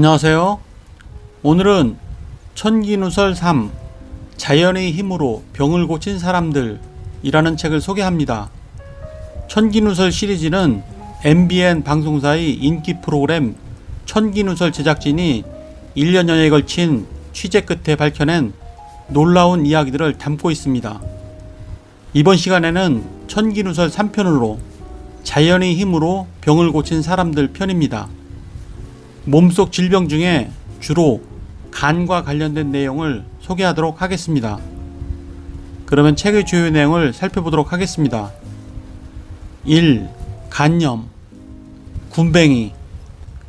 안녕하세요. 오늘은 천기누설 3 자연의 힘으로 병을 고친 사람들이라는 책을 소개합니다. 천기누설 시리즈는 MBN 방송사의 인기 프로그램 천기누설 제작진이 1년여에 걸친 취재 끝에 밝혀낸 놀라운 이야기들을 담고 있습니다. 이번 시간에는 천기누설 3편으로 자연의 힘으로 병을 고친 사람들 편입니다. 몸속 질병 중에 주로 간과 관련된 내용을 소개하도록 하겠습니다. 그러면 책의 주요 내용을 살펴보도록 하겠습니다. 1. 간염 군뱅이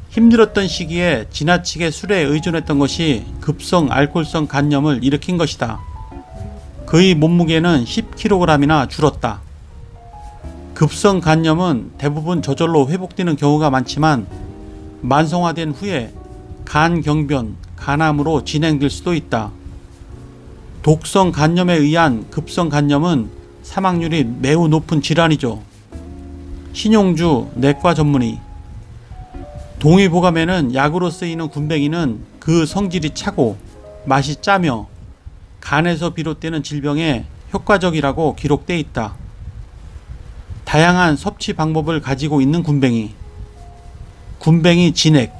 힘들었던 시기에 지나치게 술에 의존했던 것이 급성 알코올성 간염을 일으킨 것이다. 그의 몸무게는 10kg이나 줄었다. 급성 간염은 대부분 저절로 회복되는 경우가 많지만 만성화된 후에 간 경변, 간암으로 진행될 수도 있다. 독성 간염에 의한 급성 간염은 사망률이 매우 높은 질환이죠. 신용주 내과 전문의 동의보감에는 약으로 쓰이는 군뱅이는 그 성질이 차고 맛이 짜며 간에서 비롯되는 질병에 효과적이라고 기록돼 있다. 다양한 섭취 방법을 가지고 있는 군뱅이 군뱅이 진액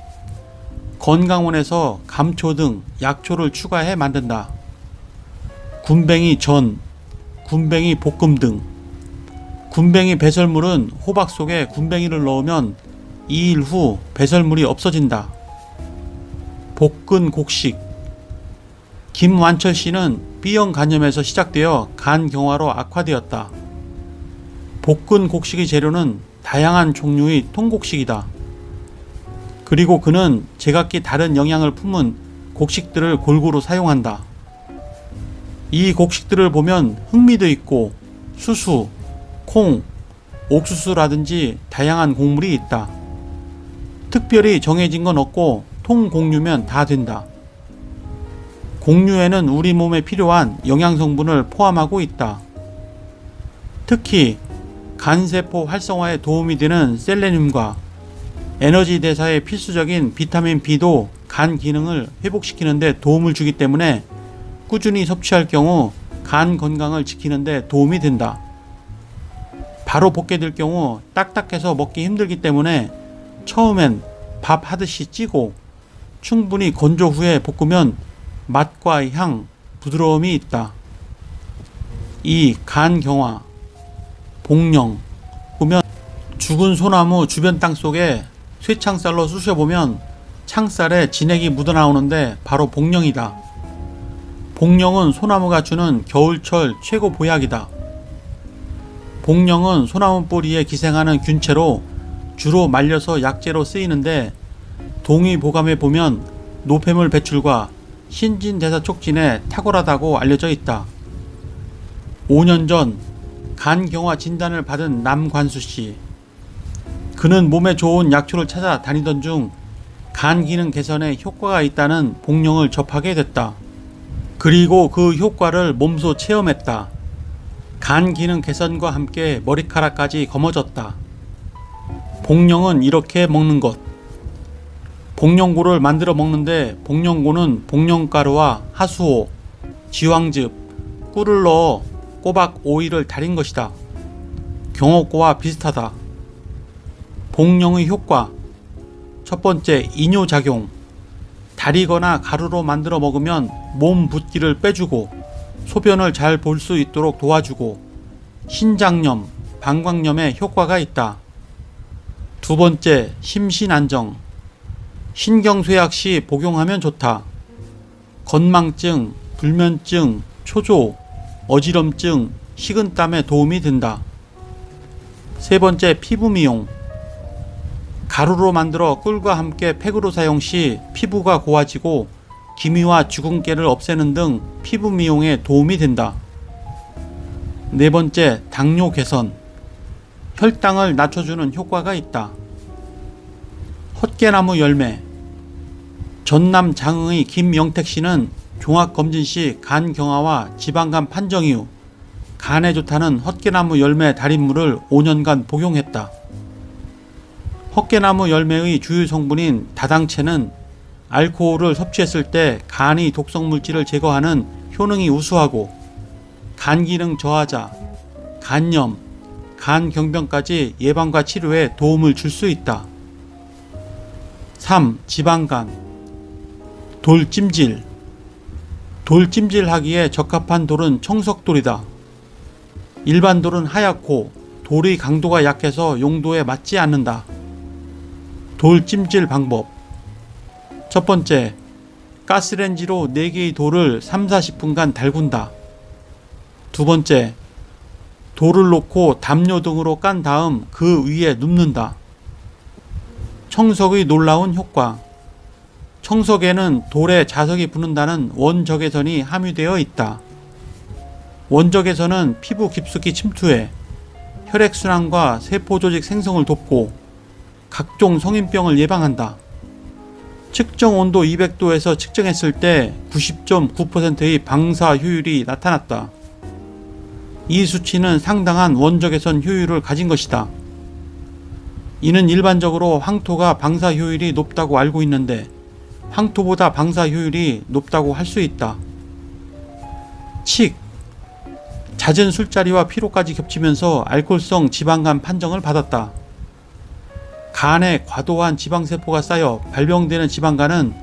건강원에서 감초 등 약초를 추가해 만든다. 군뱅이 전, 군뱅이 볶음 등 군뱅이 배설물은 호박 속에 군뱅이를 넣으면 2일 후 배설물이 없어진다. 볶은 곡식 김완철 씨는 B형 간염에서 시작되어 간 경화로 악화되었다. 볶은 곡식의 재료는 다양한 종류의 통곡식이다. 그리고 그는 제각기 다른 영양을 품은 곡식들을 골고루 사용한다. 이 곡식들을 보면 흑미도 있고 수수, 콩, 옥수수라든지 다양한 곡물이 있다. 특별히 정해진 건 없고 통곡류면 다 된다. 곡류에는 우리 몸에 필요한 영양 성분을 포함하고 있다. 특히 간세포 활성화에 도움이 되는 셀레늄과 에너지 대사에 필수적인 비타민 B도 간 기능을 회복시키는데 도움을 주기 때문에 꾸준히 섭취할 경우 간 건강을 지키는데 도움이 된다. 바로 볶게 될 경우 딱딱해서 먹기 힘들기 때문에 처음엔 밥 하듯이 찌고 충분히 건조 후에 볶으면 맛과 향, 부드러움이 있다. 이 간 경화, 복령, 보면 죽은 소나무 주변 땅 속에 쇠창살로 쑤셔보면 창살에 진액이 묻어나오는데 바로 복령이다. 복령은 소나무가 주는 겨울철 최고 보약이다. 복령은 소나무 뿌리에 기생하는 균체로 주로 말려서 약재로 쓰이는데 동의보감에 보면 노폐물 배출과 신진대사 촉진에 탁월하다고 알려져 있다. 5년 전 간경화 진단을 받은 남관수 씨. 그는 몸에 좋은 약초를 찾아 다니던 중 간 기능 개선에 효과가 있다는 복령을 접하게 됐다. 그리고 그 효과를 몸소 체험했다. 간 기능 개선과 함께 머리카락까지 검어졌다. 복령은 이렇게 먹는 것. 복령고를 만들어 먹는데 복령고는 복령가루와 하수호, 지황즙, 꿀을 넣어 꼬박 오일을 달인 것이다. 경옥고와 비슷하다. 복령의 효과 첫 번째 이뇨작용 달이거나 가루로 만들어 먹으면 몸 붓기를 빼주고 소변을 잘 볼 수 있도록 도와주고 신장염, 방광염에 효과가 있다. 두 번째 심신안정 신경쇠약 시 복용하면 좋다. 건망증, 불면증, 초조, 어지럼증, 식은땀에 도움이 된다. 세 번째 피부 미용 가루로 만들어 꿀과 함께 팩으로 사용 시 피부가 고와지고 기미와 주근깨를 없애는 등 피부 미용에 도움이 된다. 네 번째, 당뇨 개선. 혈당을 낮춰주는 효과가 있다. 헛개나무 열매. 전남 장흥의 김영택 씨는 종합검진 시 간 경화와 지방간 판정 이후 간에 좋다는 헛개나무 열매 달인물을 5년간 복용했다. 헛개나무 열매의 주요 성분인 다당체는 알코올을 섭취했을 때 간이 독성 물질을 제거하는 효능이 우수하고 간 기능 저하자, 간염, 간 경변까지 예방과 치료에 도움을 줄 수 있다. 3. 지방간 돌찜질 돌찜질하기에 적합한 돌은 청석돌이다. 일반 돌은 하얗고 돌의 강도가 약해서 용도에 맞지 않는다. 돌 찜질 방법 첫 번째, 가스렌지로 4개의 돌을 3, 40분간 달군다. 두 번째, 돌을 놓고 담요 등으로 깐 다음 그 위에 눕는다. 청석의 놀라운 효과. 청석에는 돌에 자석이 붙는다는 원적외선이 함유되어 있다. 원적외선은 피부 깊숙이 침투해 혈액순환과 세포조직 생성을 돕고 각종 성인병을 예방한다. 측정 온도 200도에서 측정했을 때 90.9%의 방사 효율이 나타났다. 이 수치는 상당한 원적외선 효율을 가진 것이다. 이는 일반적으로 황토가 방사 효율이 높다고 알고 있는데 황토보다 방사 효율이 높다고 할 수 있다. 칙 잦은 술자리와 피로까지 겹치면서 알코올성 지방간 판정을 받았다. 간에 과도한 지방세포가 쌓여 발병되는 지방간은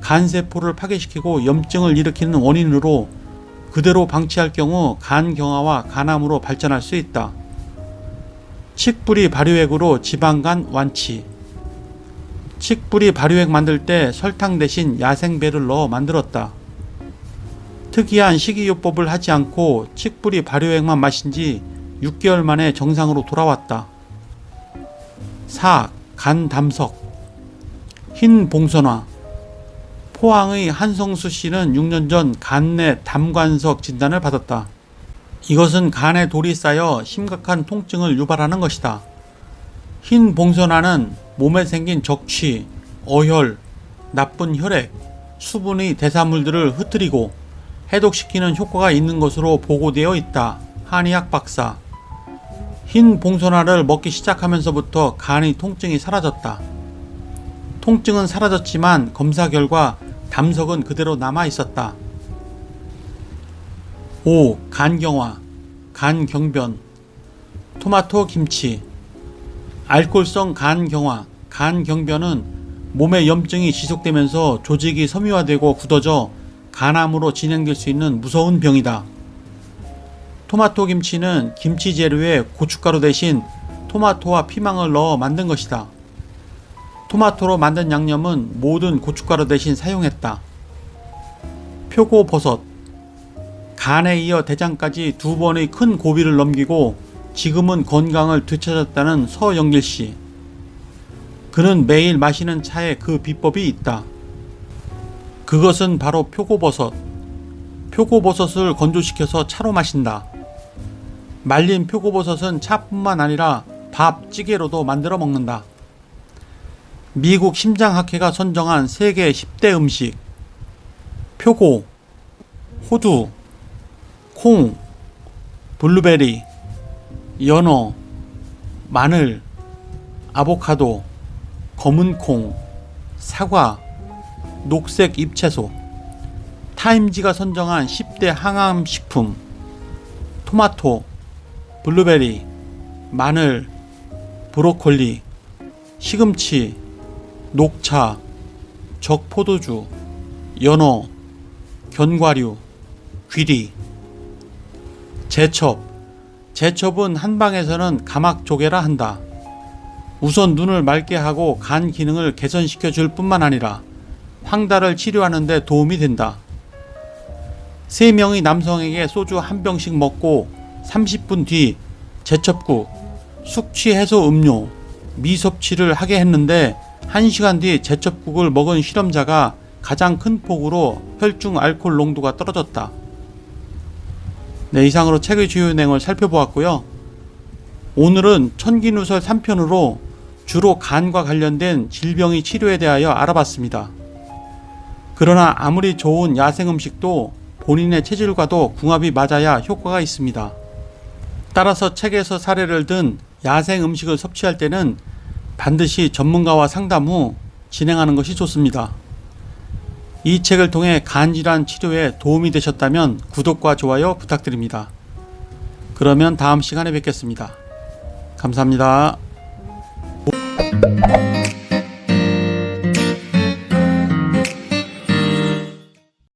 간세포를 파괴시키고 염증을 일으키는 원인으로 그대로 방치할 경우 간경화와 간암으로 발전할 수 있다. 칡뿌리 발효액으로 지방간 완치. 칡뿌리 발효액 만들 때 설탕 대신 야생배를 넣어 만들었다. 특이한 식이요법을 하지 않고 칡뿌리 발효액만 마신 지 6개월 만에 정상으로 돌아왔다. 4. 간담석 흰 봉선화 포항의 한성수 씨는 6년 전 간내 담관석 진단을 받았다. 이것은 간에 돌이 쌓여 심각한 통증을 유발하는 것이다. 흰 봉선화는 몸에 생긴 적취, 어혈, 나쁜 혈액, 수분의 대사물들을 흩뜨리고 해독시키는 효과가 있는 것으로 보고되어 있다. 한의학 박사. 흰 봉선화를 먹기 시작하면서부터 간의 통증이 사라졌다. 통증은 사라졌지만 검사 결과 담석은 그대로 남아 있었다. 5. 간경화, 간경변, 토마토 김치. 알코올성 간경화, 간경변은 몸의 염증이 지속되면서 조직이 섬유화되고 굳어져 간암으로 진행될 수 있는 무서운 병이다. 토마토 김치는 김치 재료에 고춧가루 대신 토마토와 피망을 넣어 만든 것이다. 토마토로 만든 양념은 모든 고춧가루 대신 사용했다. 표고 버섯 간에 이어 대장까지 두 번의 큰 고비를 넘기고 지금은 건강을 되찾았다는 서영길 씨. 그는 매일 마시는 차에 그 비법이 있다. 그것은 바로 표고버섯. 표고버섯을 건조시켜서 차로 마신다. 말린 표고버섯은 차뿐만 아니라 밥, 찌개로도 만들어 먹는다. 미국 심장학회가 선정한 세계 10대 음식. 표고, 호두, 콩, 블루베리, 연어, 마늘, 아보카도, 검은 콩, 사과, 녹색 잎채소. 타임지가 선정한 10대 항암 식품. 토마토, 블루베리, 마늘, 브로콜리, 시금치, 녹차, 적포도주, 연어, 견과류, 귀리, 제첩. 제첩은 한방에서는 가막조개라 한다. 우선 눈을 맑게 하고 간 기능을 개선시켜 줄 뿐만 아니라 황달을 치료하는 데 도움이 된다. 3명의 남성에게 소주 한 병씩 먹고 30분 뒤 제첩국, 숙취 해소 음료, 미섭취를 하게 했는데 1시간 뒤 제첩국을 먹은 실험자가 가장 큰 폭으로 혈중 알코올 농도가 떨어졌다. 네, 이상으로 책의 주요 내용을 살펴보았고요. 오늘은 천기누설 3편으로 주로 간과 관련된 질병의 치료에 대하여 알아봤습니다. 그러나 아무리 좋은 야생 음식도 본인의 체질과도 궁합이 맞아야 효과가 있습니다. 따라서 책에서 사례를 든 야생 음식을 섭취할 때는 반드시 전문가와 상담 후 진행하는 것이 좋습니다. 이 책을 통해 간질환 치료에 도움이 되셨다면 구독과 좋아요 부탁드립니다. 그러면 다음 시간에 뵙겠습니다. 감사합니다.